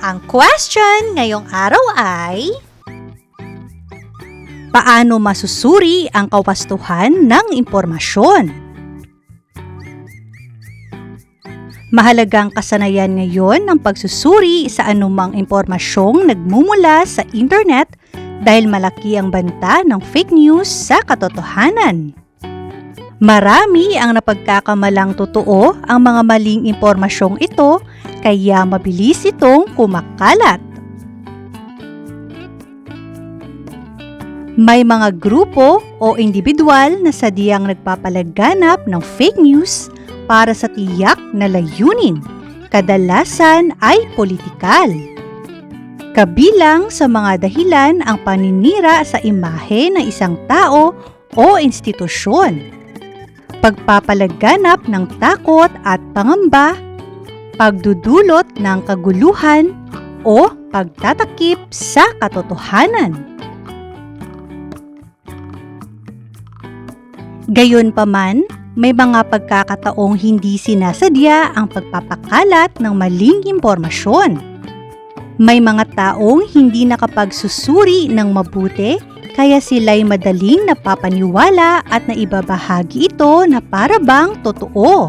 Ang question ngayong araw ay Paano masusuri ang kawastuhan ng impormasyon? Mahalagang kasanayan ngayon ng pagsusuri sa anumang impormasyong nagmumula sa internet dahil malaki ang banta ng fake news sa katotohanan. Marami ang napagkakamalang totoo ang mga maling impormasyong ito kaya mabilis itong kumakalat. May mga grupo o individual na sadyang nagpapalaganap ng fake news para sa tiyak na layunin. Kadalasan ay politikal. Kabilang sa mga dahilan ang paninira sa imahe ng isang tao o institusyon. Pagpapalaganap ng takot at pangamba, pagdudulot ng kaguluhan o pagtatakip sa katotohanan. Gayunpaman, may mga pagkakataong hindi sinasadya ang pagpapakalat ng maling impormasyon. May mga taong hindi nakapagsusuri ng mabuti kaya sila'y madaling napapaniwala at naibabahagi ito na para bang totoo.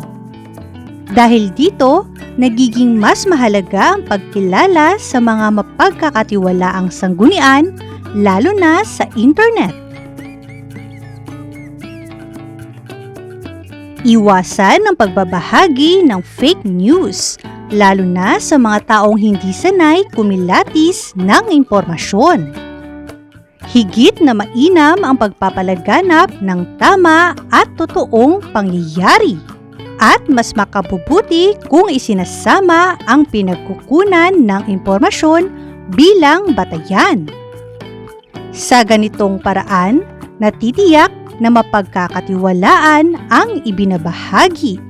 Dahil dito, nagiging mas mahalaga ang pagkilala sa mga mapagkakatiwalaang sanggunian lalo na sa internet. Iwasan ang pagbabahagi ng fake news, lalo na sa mga taong hindi sanay kumilatis ng impormasyon. Higit na mainam ang pagpapalaganap ng tama at totoong pangyayari. At mas makabubuti kung isinasama ang pinagkukunan ng impormasyon bilang batayan. Sa ganitong paraan, natitiyak na mapagkakatiwalaan ang ibinabahagi.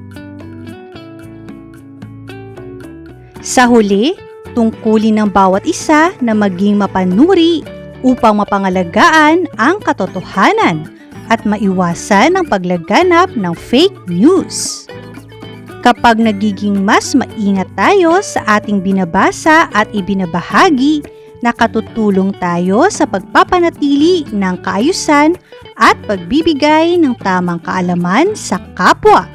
Sa huli, tungkulin ng bawat isa na maging mapanuri upang mapangalagaan ang katotohanan at maiwasan ang paglaganap ng fake news. Kapag nagiging mas maingat tayo sa ating binabasa at ibinabahagi, nakatutulong tayo sa pagpapanatili ng kaayusan at pagbibigay ng tamang kaalaman sa kapwa.